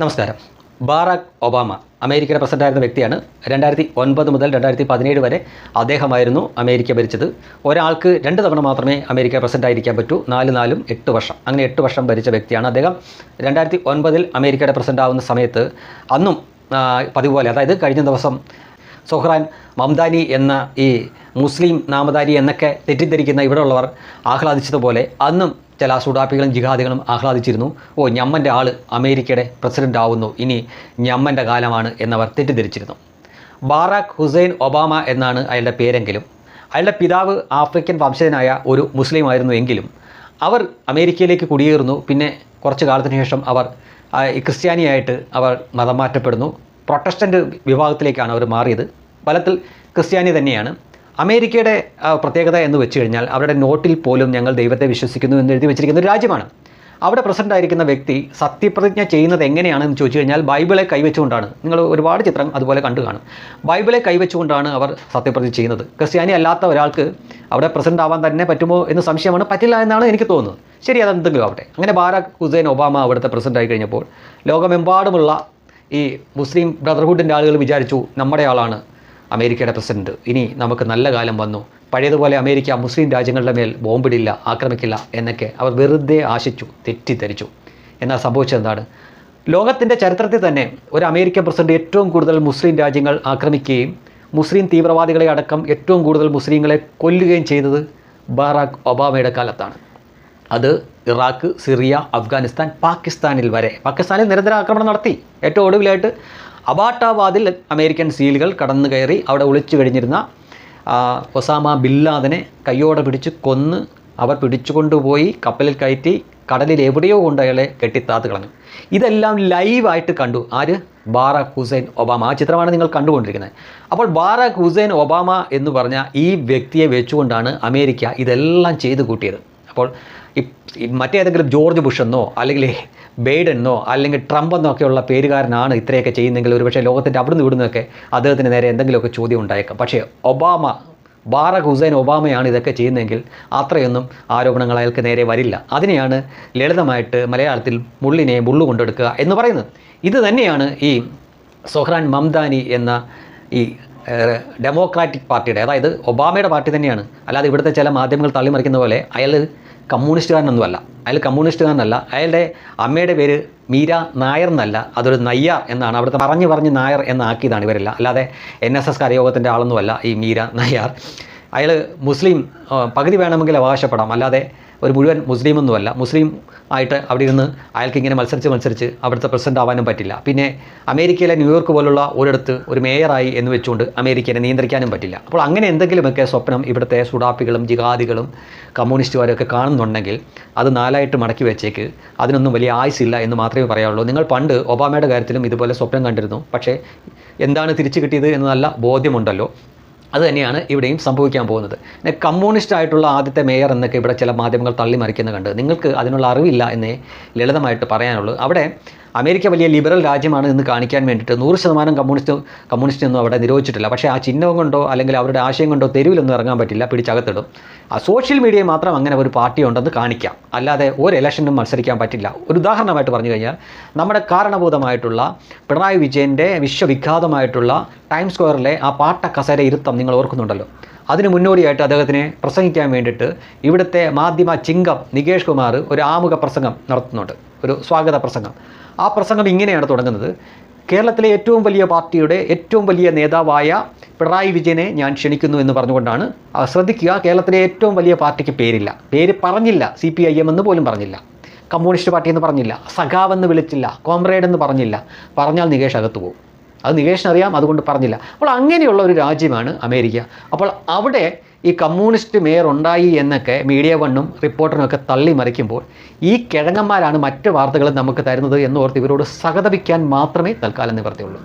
നമസ്കാരം. ബാറാക് ഒബാമ അമേരിക്കയുടെ പ്രസിഡന്റായിരുന്ന വ്യക്തിയാണ്. രണ്ടായിരത്തി ഒൻപത് മുതൽ രണ്ടായിരത്തി പതിനേഴ് വരെ അദ്ദേഹമായിരുന്നു അമേരിക്ക ഭരിച്ചത്. ഒരാൾക്ക് രണ്ട് തവണ മാത്രമേ അമേരിക്ക പ്രസിഡന്റ് ആയിരിക്കാൻ പറ്റൂ. നാല് നാലും എട്ട് വർഷം. അങ്ങനെ എട്ട് വർഷം ഭരിച്ച വ്യക്തിയാണ് അദ്ദേഹം. രണ്ടായിരത്തി ഒൻപതിൽ അമേരിക്കയുടെ പ്രസിഡന്റ് ആവുന്ന സമയത്ത് അന്നും പതിവ് പോലെ അതായത് കഴിഞ്ഞ ദിവസം സൊഹ്റാൻ മംദാനി എന്ന ഈ മുസ്ലിം നാമധാരി എന്നൊക്കെ തെറ്റിദ്ധരിക്കുന്ന ഇവിടെയുള്ളവർ ആഹ്ലാദിച്ചതുപോലെ അന്നും ചില സുഡാപ്പികളും ജിഹാദികളും ആഹ്ലാദിച്ചിരുന്നു. ഓ ഞമ്മന്റെ ആൾ അമേരിക്കയുടെ പ്രസിഡന്റ് ആവുന്നു ഇനി ഞമ്മന്റെ കാലമാണ് എന്നവർ തെറ്റിദ്ധരിച്ചിരുന്നു. ബാറാഖ് ഹുസൈൻ ഒബാമ എന്നാണ് അയാളുടെ പേരെങ്കിലും. അയാളുടെ പിതാവ് ആഫ്രിക്കൻ വംശജനായ ഒരു മുസ്ലിം ആയിരുന്നു എങ്കിലും അവർ അമേരിക്കയിലേക്ക് കുടിയേറുന്നു. പിന്നെ കുറച്ച് കാലത്തിന് ശേഷം അവർ ക്രിസ്ത്യാനിയായിട്ട് അവർ മതം മാറ്റപ്പെടുന്നു. പ്രൊട്ടസ്റ്റന്റ് വിഭാഗത്തിലേക്കാണ് അവർ മാറിയത്. ഫലത്തിൽ ക്രിസ്ത്യാനി തന്നെയാണ്. അമേരിക്കയുടെ പ്രത്യേകത എന്ന് വെച്ച് കഴിഞ്ഞാൽ അവരുടെ നോട്ടിൽ പോലും ഞങ്ങൾ ദൈവത്തെ വിശ്വസിക്കുന്നു എന്ന് എഴുതി വെച്ചിരിക്കുന്ന ഒരു രാജ്യമാണ്. അവിടെ പ്രസിഡന്റ് ആയിരിക്കുന്ന വ്യക്തി സത്യപ്രതിജ്ഞ ചെയ്യുന്നത് എങ്ങനെയാണെന്ന് ചോദിച്ചു കഴിഞ്ഞാൽ ബൈബിളെ കൈവച്ചുകൊണ്ടാണ്. നിങ്ങൾ ഒരുപാട് ചിത്രം അതുപോലെ കണ്ടു കാണും. ബൈബിളെ കൈവച്ചുകൊണ്ടാണ് അവർ സത്യപ്രതിജ്ഞ ചെയ്യുന്നത്. ക്രിസ്ത്യാനി അല്ലാത്ത ഒരാൾക്ക് അവിടെ പ്രസിഡന്റ് ആവാൻ തന്നെ പറ്റുമോ എന്ന് സംശയമാണ്. പറ്റില്ല എന്നാണ് എനിക്ക് തോന്നുന്നത്. ശരി അതെന്തെങ്കിലും ആവട്ടെ. അങ്ങനെ ബാരാ ഹുസൈൻ ഒബാമ അവിടുത്തെ പ്രസിഡന്റ് ആയി കഴിഞ്ഞപ്പോൾ ലോകമെമ്പാടുമുള്ള ഈ മുസ്ലിം ബ്രദർഹുഡിന്റെ ആളുകൾ വിചാരിച്ചു നമ്മുടെ ആളാണ്. അമേരിക്കയുടെ പ്രസിഡന്റ്. ഇനി നമുക്ക് നല്ല കാലം വന്നു. പഴയതുപോലെ അമേരിക്ക മുസ്ലിം രാജ്യങ്ങളുടെ മേൽ ബോംബിടില്ല ആക്രമിക്കില്ല എന്നൊക്കെ അവർ വെറുതെ ആശിച്ചു തെറ്റിദ്ധരിച്ചു. എന്നാൽ സംഭവിച്ചതെന്താണ്? ലോകത്തിന്റെ ചരിത്രത്തിൽ തന്നെ ഒരു അമേരിക്കൻ പ്രസിഡന്റ് ഏറ്റവും കൂടുതൽ മുസ്ലിം രാജ്യങ്ങൾ ആക്രമിക്കുകയും മുസ്ലിം തീവ്രവാദികളെ അടക്കം ഏറ്റവും കൂടുതൽ മുസ്ലിങ്ങളെ കൊല്ലുകയും ചെയ്തത് ബറാഖ് ഒബാമയുടെ കാലത്താണ്. അത് ഇറാഖ് സിറിയ അഫ്ഗാനിസ്ഥാൻ പാകിസ്ഥാനിൽ വരെ. പാകിസ്ഥാനിൽ നിരന്തര ആക്രമണം നടത്തി. ഏറ്റവും ഒടുവിലായിട്ട് അബാട്ടാബാദിൽ അമേരിക്കൻ സീലുകൾ കടന്നു കയറി അവിടെ ഒളിച്ചു കഴിഞ്ഞിരുന്ന ഒസാമ ബില്ലാദിനെ കയ്യോടെ പിടിച്ച് കൊന്ന് അവർ പിടിച്ചുകൊണ്ടുപോയി കപ്പലിൽ കയറ്റി കടലിൽ എവിടെയോ കൊണ്ട് അയാളെ കെട്ടിത്താത്ത് കളഞ്ഞു. ഇതെല്ലാം ലൈവായിട്ട് കണ്ടു. ആര്? Barack Hussein Obama. ആ ചിത്രമാണ് നിങ്ങൾ കണ്ടുകൊണ്ടിരിക്കുന്നത്. അപ്പോൾ ബാറാഖ് ഹുസൈൻ ഒബാമ എന്ന് പറഞ്ഞ ഈ വ്യക്തിയെ വെച്ചുകൊണ്ടാണ് അമേരിക്ക ഇതെല്ലാം ചെയ്തു കൂട്ടിയത്. അപ്പോൾ മറ്റേതെങ്കിലും ജോർജ് ബുഷ് എന്നോ അല്ലെങ്കിൽ ബെയ്ഡെന്നോ അല്ലെങ്കിൽ ട്രംപ് എന്നോ പേരുകാരനാണ് ഇത്രയൊക്കെ ചെയ്യുന്നതെങ്കിൽ ഒരുപക്ഷെ ലോകത്തിന്റെ അവിടുന്ന് ഇവിടുന്നൊക്കെ അദ്ദേഹത്തിന് നേരെ എന്തെങ്കിലുമൊക്കെ ചോദ്യം ഉണ്ടായേക്കാം. പക്ഷേ ഒബാമ ബാറക് ഹുസൈൻ ഒബാമയാണ് ഇതൊക്കെ ചെയ്യുന്നതെങ്കിൽ അത്രയൊന്നും ആരോപണങ്ങൾ അയാൾക്ക് നേരെ വരില്ല. അതിനെയാണ് ലളിതമായിട്ട് മലയാളത്തിൽ മുള്ളിനെ മുള്ളു കൊണ്ടെടുക്കുക എന്ന് പറയുന്നത്. ഇത് തന്നെയാണ് ഈ സൊഹ്റാൻ മംദാനി എന്ന ഈ ഡെമോക്രാറ്റിക് പാർട്ടിയുടെ അതായത് ഒബാമയുടെ പാർട്ടി തന്നെയാണ്. അല്ലാതെ ഇവിടുത്തെ ചില മാധ്യമങ്ങൾ തള്ളിമറിക്കുന്ന പോലെ അയാൾ കമ്മ്യൂണിസ്റ്റുകാരനൊന്നുമല്ല. അയാൾ കമ്മ്യൂണിസ്റ്റുകാരനല്ല. അയാളുടെ അമ്മയുടെ പേര് മീര നായർ എന്നല്ല. അതൊരു നയ്യ എന്നാണ്. അവിടുത്തെ പറഞ്ഞു പറഞ്ഞ് നായർ എന്നാക്കിയതാണ് ഇവരെല്ലാം. അല്ലാതെ എൻ എസ് എസ് കരയോഗത്തിന്റെ ആളൊന്നുമല്ല ഈ മീര നായർ. അയാൾ മുസ്ലിം പകുതി വേണമെങ്കിൽ അവകാശപ്പെടാം. അല്ലാതെ ഒരു മുഴുവൻ മുസ്ലിമൊന്നുമല്ല. മുസ്ലിം ആയിട്ട് അവിടെ ഇരുന്ന് അയാൾക്ക് ഇങ്ങനെ മത്സരിച്ച് മത്സരിച്ച് അവിടുത്തെ പ്രസിഡന്റ് ആവാനും പറ്റില്ല. പിന്നെ അമേരിക്കയിലെ ന്യൂയോർക്ക് പോലുള്ള ഒരിടത്ത് ഒരു മേയറായി എന്ന് വെച്ചുകൊണ്ട് അമേരിക്കയെ നിയന്ത്രിക്കാനും പറ്റില്ല. അപ്പോൾ അങ്ങനെ എന്തെങ്കിലുമൊക്കെ സ്വപ്നം ഇവിടുത്തെ സുഡാപ്പികളും ജിഹാദികളും കമ്മ്യൂണിസ്റ്റുകാരൊക്കെ കാണുന്നുണ്ടെങ്കിൽ അത് നാലായിട്ട് മടക്കി വെച്ചേക്ക്. അതിനൊന്നും വലിയ ആയുസില്ല എന്ന് മാത്രമേ പറയാവുള്ളൂ നിങ്ങൾ പണ്ട് ഒബാമയുടെ കാര്യത്തിലും ഇതുപോലെ സ്വപ്നം കണ്ടിരുന്നു. പക്ഷേ എന്താണ് തിരിച്ചു കിട്ടിയത് എന്ന് നല്ല ബോധ്യമുണ്ടല്ലോ. അത് തന്നെയാണ് ഇവിടെയും സംഭവിക്കാൻ പോകുന്നത്. പിന്നെ കമ്മ്യൂണിസ്റ്റ് ആയിട്ടുള്ള ആദ്യത്തെ മേയർ എന്നൊക്കെ ഇവിടെ ചില മാധ്യമങ്ങൾ തള്ളിമറിക്കുന്ന കണ്ട് നിങ്ങൾക്ക് അതിനുള്ള അറിവില്ല എന്നേ ലളിതമായിട്ട് പറയാനുള്ളൂ. അവിടെ അമേരിക്ക വലിയ ലിബറൽ രാജ്യമാണ് എന്ന് കാണിക്കാൻ വേണ്ടിയിട്ട് നൂറ് ശതമാനം കമ്മ്യൂണിസ്റ്റ് കമ്മ്യൂണിസ്റ്റ് ഒന്നും അവിടെ നിരോധിച്ചിട്ടില്ല. പക്ഷേ ആ ചിഹ്നം കൊണ്ടോ അല്ലെങ്കിൽ അവരുടെ ആശയം കൊണ്ടോ തെരുവിലൊന്നും ഇറങ്ങാൻ പറ്റില്ല. പിടിച്ചകത്തിടും. സോഷ്യൽ മീഡിയയിൽ മാത്രം അങ്ങനെ ഒരു പാർട്ടി ഉണ്ടെന്ന് കാണിക്കാം. അല്ലാതെ ഒരു ഇലക്ഷനും മത്സരിക്കാൻ പറ്റില്ല. ഒരു ഉദാഹരണമായിട്ട് പറഞ്ഞു കഴിഞ്ഞാൽ നമ്മുടെ കാരണഭൂതമായിട്ടുള്ള പിണറായി വിജയന്റെ വിശ്വവിഖ്യാതമായിട്ടുള്ള ടൈം സ്ക്വയറിലെ ആ പാട്ട കസേര ഇരുത്തം നിങ്ങൾ ഓർക്കുന്നുണ്ടല്ലോ. അതിന് മുന്നോടിയായിട്ട് അദ്ദേഹത്തിനെ പ്രസംഗിക്കാൻ വേണ്ടിയിട്ട് ഇവിടുത്തെ മാധ്യമ ചിങ്കം നികേഷ് കുമാർ ഒരു ആമുഖ പ്രസംഗം നടത്തുന്നുണ്ട്. ഒരു സ്വാഗത പ്രസംഗം. ആ പ്രസംഗം ഇങ്ങനെയാണ് തുടങ്ങുന്നത്. കേരളത്തിലെ ഏറ്റവും വലിയ പാർട്ടിയുടെ ഏറ്റവും വലിയ നേതാവായ പിണറായി വിജയനെ ഞാൻ ക്ഷണിക്കുന്നു എന്ന് പറഞ്ഞുകൊണ്ടാണ്. ശ്രദ്ധിക്കുക കേരളത്തിലെ ഏറ്റവും വലിയ പാർട്ടിക്ക് പേരില്ല. പേര് പറഞ്ഞില്ല സി പി ഐ എം എന്ന് പോലും പറഞ്ഞില്ല. കമ്മ്യൂണിസ്റ്റ് പാർട്ടി എന്ന് പറഞ്ഞില്ല സഖാവ് എന്ന് വിളിച്ചില്ല കോംറേഡ് എന്ന് പറഞ്ഞില്ല. പറഞ്ഞാൽ നികേഷ് അകത്ത് പോകും. അത് നികേഷിന് അറിയാം അതുകൊണ്ട് പറഞ്ഞില്ല. അപ്പോൾ അങ്ങനെയുള്ള ഒരു രാജ്യമാണ് അമേരിക്ക. അപ്പോൾ അവിടെ ഈ കമ്മ്യൂണിസ്റ്റ് മേയർ ഉണ്ടായി എന്നൊക്കെ മീഡിയ വണ്ണും റിപ്പോർട്ടറിനൊക്കെ തള്ളി മറിക്കുമ്പോൾ ഈ കിഴങ്ങന്മാരാണ് മറ്റ് വാർത്തകൾ നമുക്ക് തരുന്നത് എന്നോർത്ത് ഇവരോട് സഹതപിക്കാൻ മാത്രമേ തൽക്കാലം നിവർത്തിയുള്ളൂ.